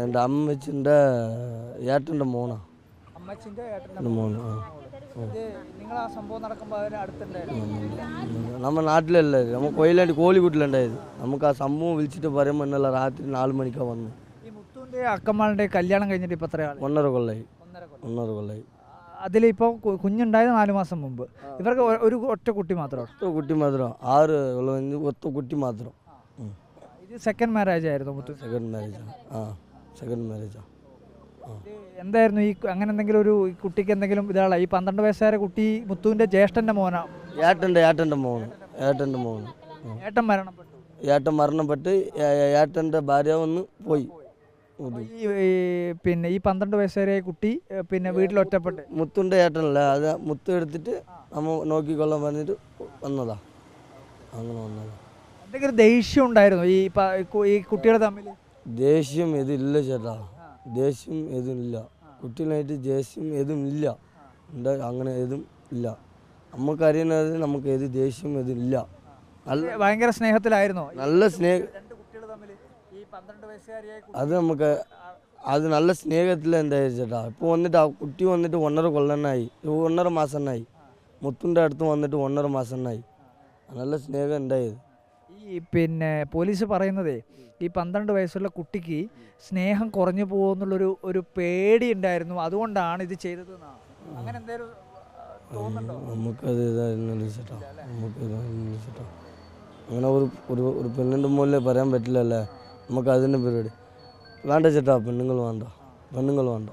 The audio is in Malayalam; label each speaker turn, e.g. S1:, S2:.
S1: എന്റെ
S2: അമ്മച്ചിന്റെ ഏട്ടന്റെ
S1: മോണാ നമ്മ ഏട്ടന്റെ
S2: മോന് നിങ്ങൾ ആ സംഭവം
S1: നാട്ടിലല്ലേ നമ്മൾ കൊയിലാണ്ടി കോഴിക്കോട്ടിലുണ്ടായത് നമുക്ക് ആ സംഭവം വിളിച്ചിട്ട് പറയുമ്പോൾ എന്നല്ല രാത്രി നാല് മണിക്കാ വന്നു.
S2: ഈ കല്യാണം കഴിഞ്ഞിട്ട് ഇപ്പോൾ
S1: ഒന്നര കൊള്ളായി
S2: ഒന്നര
S1: കൊള്ളായി
S2: അതിലിപ്പോ കുഞ്ഞുണ്ടായത് നാല് മാസം മുമ്പ്. ഇവർക്ക് ഒരു ഒറ്റ കുട്ടി മാത്രം.
S1: ഒറ്റ കുട്ടി മാത്രം. ആറ് ഒറ്റ കുട്ടി മാത്രം.
S2: ഇത് സെക്കൻഡ് മാരേജ് ആയിരുന്നു
S1: സെക്കൻഡ് മാരേജ് ആ. സെക്കൻഡ് മാരേജാ ആ.
S2: എന്തായിരുന്നു ഈ അങ്ങനെ എന്തെങ്കിലും ഒരു കുട്ടിക്ക് എന്തെങ്കിലും ഇതാളാ? ഈ പന്ത്രണ്ട് വയസ്സുകാരെ കുട്ടി മുത്തുവിന്റെ ജ്യേഷ്ഠന്റെ മോനാ?
S1: ഏട്ടന്റെ ഏട്ടന്റെ മോന്. ഏട്ടന്റെ മോന്.
S2: ഏട്ടൻ മരണപ്പെട്ടു.
S1: ഏട്ടൻ മരണപ്പെട്ട് ഏട്ടന്റെ ഏട്ടന്റെ ഭാര്യ വന്ന് പോയി.
S2: ഈ പിന്നെ ഈ പന്ത്രണ്ട് വയസ്സുകാരെ കുട്ടി പിന്നെ വീട്ടിൽ ഒറ്റപ്പെട്ട്.
S1: മുത്തുന്റെ ഏട്ടനല്ല അത് മുത്തു എടുത്തിട്ട് നമ്മ നോക്കിക്കൊള്ളാൻ പറഞ്ഞിട്ട് വന്നതാ. അങ്ങനെ വന്നതാ.
S2: എന്തെങ്കിലും ദേഷ്യം ഉണ്ടായിരുന്നു? ഈ കുട്ടികളെ ഈ കു- ഈ കുട്ടികൾ തമ്മിൽ
S1: ദേഷ്യം ഇതില്ല ചേട്ടാ. ദേഷ്യം ഇല്ല കുട്ടികളായിട്ട് ദേഷ്യം ഏതും ഇല്ല. ഉണ്ട് അങ്ങനെ ഏതും ഇല്ല. നമുക്കറിയുന്നത് നമുക്ക് ഏത് ദേഷ്യം ഏതും ഇല്ല. നല്ല
S2: ഭയങ്കര സ്നേഹത്തിലായിരുന്നു
S1: നല്ല സ്നേഹം അത് നമുക്ക് അത് നല്ല സ്നേഹത്തിൽ എന്തായാലും ചേട്ടാ? ഇപ്പോൾ വന്നിട്ട് ആ കുട്ടി വന്നിട്ട് ഒന്നര കൊല്ലനായി. ഒന്നര മാസം എന്നായി മുത്തുന്റെ അടുത്ത് വന്നിട്ട് ഒന്നര മാസം എന്നായി നല്ല സ്നേഹം ഉണ്ടായത്
S2: ഈ പിന്നെ പോലീസ് പറയുന്നതേ ഈ പന്ത്രണ്ട് വയസ്സുള്ള കുട്ടിക്ക് സ്നേഹം കുറഞ്ഞു പോകുന്നുള്ളൊരു ഒരു പേടി ഉണ്ടായിരുന്നു അതുകൊണ്ടാണ് ഇത് ചെയ്തത്. അങ്ങനെ
S1: ഒരു ഒരു ഒരു പെണ്ണിന്റെ മുകളിൽ പറയാൻ പറ്റില്ലല്ലേ? നമുക്ക് അതിന്റെ പരിപാടി വേണ്ട ചേട്ടാ പെണ്ണുങ്ങൾ വേണ്ട. പെണ്ണുങ്ങൾ വേണ്ട.